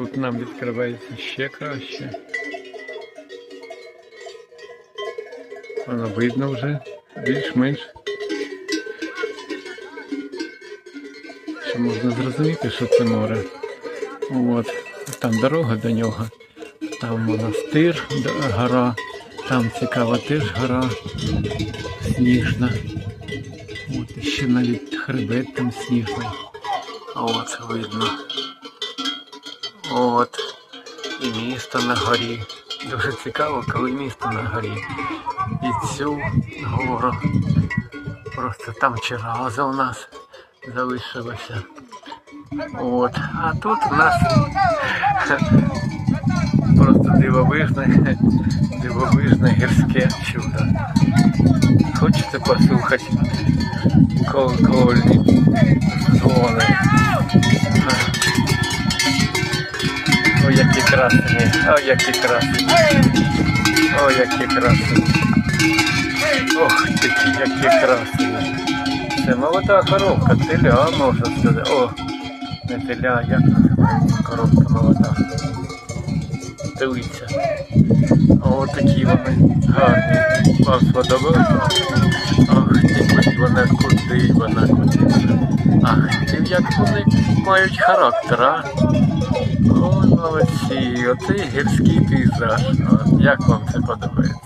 тут нам відкривається ще краще. Воно видно вже більш-менш. Що можна зрозуміти, що це море. От. Там дорога до нього. Там монастир, гора. Там цікава теж гора сніжна. От ще навіть хребет там сніжний. От видно. От. І місто на горі. Дуже цікаво, коли місто на горі. І цю гору. Просто там черга у нас залишилася. От. А тут у нас просто дивовижне, дивовижне гірське чудо. Хочете послухати колокольні Ой, які красені, ой, які красені. Ой, які красені. Ох, такі, які красені. Це молода коробка, теля, можна сказати. О, не теля, як коробка молода. Дивіться. О, такі вони гарні. Вам сподобалося? Ах ти, вона, куди вона, куди. Ах ти, як вони мають характер, а? Ой, молодці, оцей гірський пейзаж. Як вам це подобається?